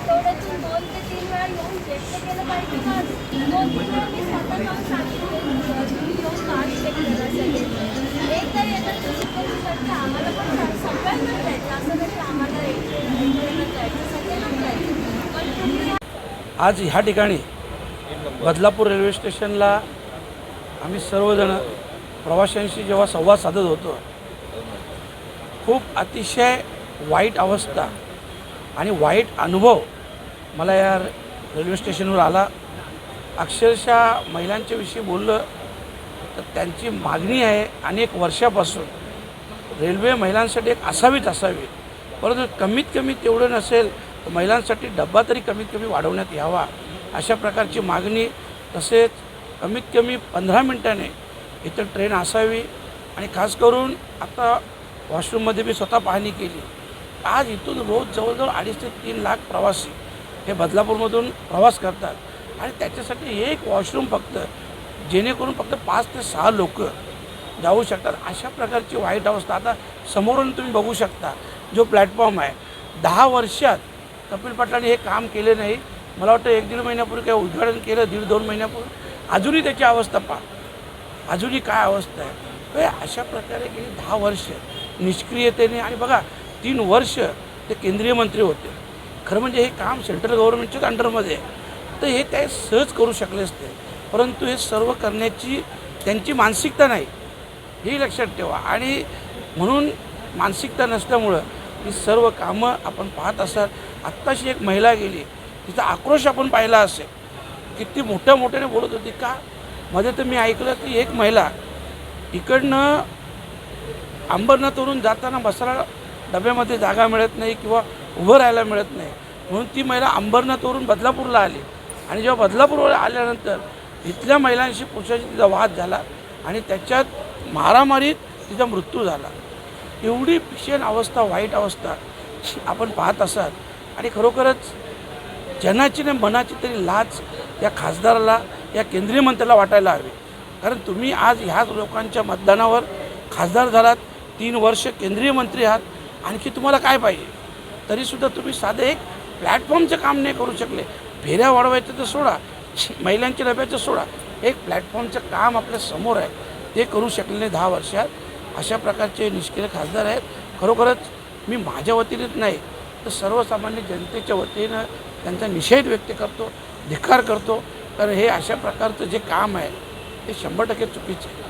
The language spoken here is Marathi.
आठवड्यातून दोन ते तीन वेळा येऊन व्यक्त केलं पाहिजे का एक तर येतात आम्हाला आज ह्या ठिकाणी बदलापूर रेल्वे स्टेशनला आम्ही सर्वजण प्रवाशांशी जेव्हा संवाद साधत होतो खूप अतिशय वाईट अवस्था आणि वाईट अनुभव मला या रेल्वे स्टेशनवर आला. अक्षरशः महिलांच्या विषयी बोललं तर त्यांची मागणी आहे अनेक वर्षापासून रेल्वे महिलांसाठी एक असावीच असावी परंतु कमीत कमी तेवढं नसेल महिलांसाठी डब्बा तरी कमीत कमी वाढवण्यात यावा अशा प्रकारची मागणी तसेच कमीत कमी पंधरा मिनटाने इथं ट्रेन असावी आणि खास करून आता वॉशरूममध्ये मी स्वतः पाहणी केली. आज इथून रोज जवळजवळ अडीच ते तीन लाख प्रवासी हे बदलापूरमधून प्रवास करतात आणि त्याच्यासाठी एक वॉशरूम फक्त जेणेकरून फक्त पाच ते सहा लोक जाऊ शकतात. अशा प्रकारची वाईट अवस्था आता समोरून तुम्ही बघू शकता. जो प्लॅटफॉर्म आहे दहा वर्षात कपिल पाटलांनी हे काम केले नाही. मला वाटतं एक दीड महिन्यापूर्वी काही उद्घाटन केलं दीड दोन महिन्यापूर्वी. अजूनही त्याची अवस्था पहा. अजूनही काय अवस्था आहे? अशा प्रकारे गेली दहा वर्ष निष्क्रियतेने आणि बघा तीन वर्ष ते केंद्रीय मंत्री होते. खरं म्हणजे हे काम सेंट्रल गव्हर्नमेंटच्याच अंडरमध्ये आहे. तर हे काय सहज करू शकले असते. परंतु हे सर्व करण्याची त्यांची मानसिकता नाही. हे लक्षात ठेवा. आणि म्हणून मानसिकता नसल्यामुळं ही सर्व कामं आपण पाहत असाल. आत्ताशी एक महिला गेली तिचा आक्रोश आपण पाहिला असेल. किती मोठ्या मोठ्याने बोलत होती का? मध्ये तर मी ऐकलं की एक महिला इकडनं अंबरनाथवरून जाताना बसायला डब्यामध्ये जागा मिळत नाही किंवा उभं राहायला मिळत नाही. म्हणून ती महिला अंबरनाथवरून बदलापूरला आली. आणि जेव्हा बदलापूरवर आल्यानंतर इथल्या महिलांशी पुरुषाशी तिचा वाद झाला आणि त्याच्यात मारामारीत तिचा मृत्यू झाला. एवढी भीषण अवस्था वाईट अवस्था आपण पाहत असाल. आणि खरोखरच जनाची नाही मनाची तरी लाच या खासदाराला या केंद्रीय मंत्र्याला वाटायला हवी. कारण तुम्ही आज ह्याच लोकांच्या मतदानावर खासदार झालात तीन वर्ष केंद्रीय मंत्री आहात आणखी तुम्हाला काय पाहिजे? तरीसुद्धा तुम्ही साधे एक प्लॅटफॉर्मचं काम नाही करू शकले. फेऱ्या वाढवायचं तर सोडा महिलांच्या डब्याचं सोडा. एक प्लॅटफॉर्मचं काम आपल्यासमोर आहे. ते करू शकले नाही दहा वर्षात. अशा प्रकारचे निष्क्रिय खासदार आहेत. खरोखरच मी माझ्या वतीनेच नाही तर सर्वसामान्य जनतेच्या वतीनं त्यांचा निषेध व्यक्त करतो धिक्कार करतो. तर हे अशा प्रकारचं जे काम आहे ते शंभर टक्के चुकीचं आहे.